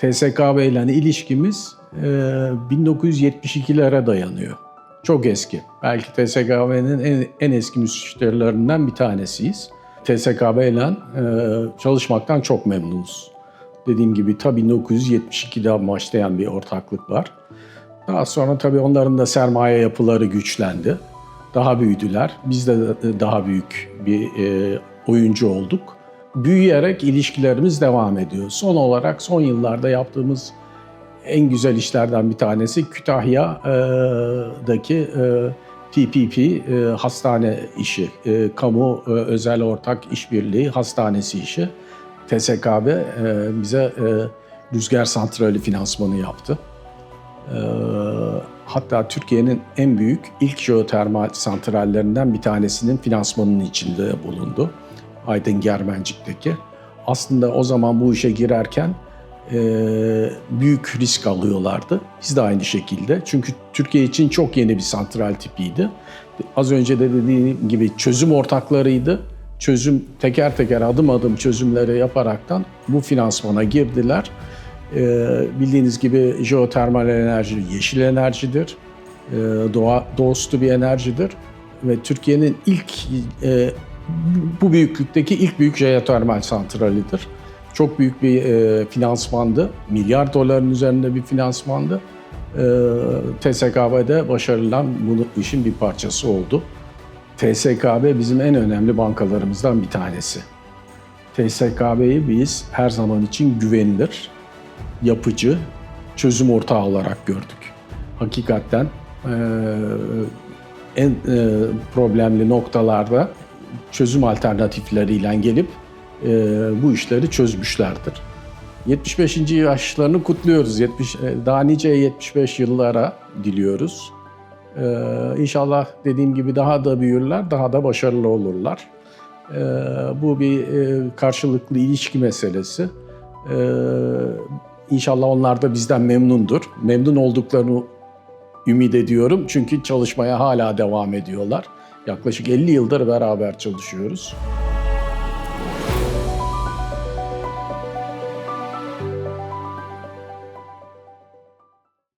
TSKB ile ilişkimiz e, 1972'lere dayanıyor. Çok eski. Belki TSKB'nin en, en eski müşterilerinden bir tanesiyiz. TSKB ile e, çalışmaktan çok memnunuz. Dediğim gibi tabii 1972'de başlayan bir ortaklık var. Daha sonra tabii onların da sermaye yapıları güçlendi. Daha büyüdüler. Biz de daha büyük bir e, oyuncu olduk. Büyüyerek ilişkilerimiz devam ediyor. Son olarak son yıllarda yaptığımız en güzel işlerden bir tanesi Kütahya'daki e, PPP e, hastane işi. E, kamu e, özel ortak işbirliği hastanesi işi. TSKB e, bize e, rüzgar santrali finansmanı yaptı. E, hatta Türkiye'nin en büyük ilk jeotermal santrallerinden bir tanesinin finansmanının içinde bulundu. Aydın Germencik'teki. Aslında o zaman bu işe girerken e, büyük risk alıyorlardı. Biz de aynı şekilde. Çünkü Türkiye için çok yeni bir santral tipiydi. Az önce de dediğim gibi çözüm ortaklarıydı. Çözüm teker teker adım adım çözümleri yaparaktan bu finansmana girdiler. E, bildiğiniz gibi jeotermal enerji yeşil enerjidir. E, doğa dostu bir enerjidir. Ve Türkiye'nin ilk e, bu büyüklükteki ilk büyük jeotermal santralidir. Çok büyük bir e, finansmandı. Milyar doların üzerinde bir finansmandı. E, TSKB'de başarılan bunu işin bir parçası oldu. TSKB bizim en önemli bankalarımızdan bir tanesi. TSKB'yi biz her zaman için güvenilir, yapıcı, çözüm ortağı olarak gördük. Hakikaten e, en e, problemli noktalarda çözüm alternatifleriyle gelip e, bu işleri çözmüşlerdir. 75. yaşlarını kutluyoruz. 70, e, daha nice 75 yıllara diliyoruz. E, inşallah dediğim gibi daha da büyürler, daha da başarılı olurlar. E, bu bir e, karşılıklı ilişki meselesi. E, inşallah onlar da bizden memnundur. Memnun olduklarını ümit ediyorum. Çünkü çalışmaya hala devam ediyorlar. Yaklaşık 50 yıldır beraber çalışıyoruz.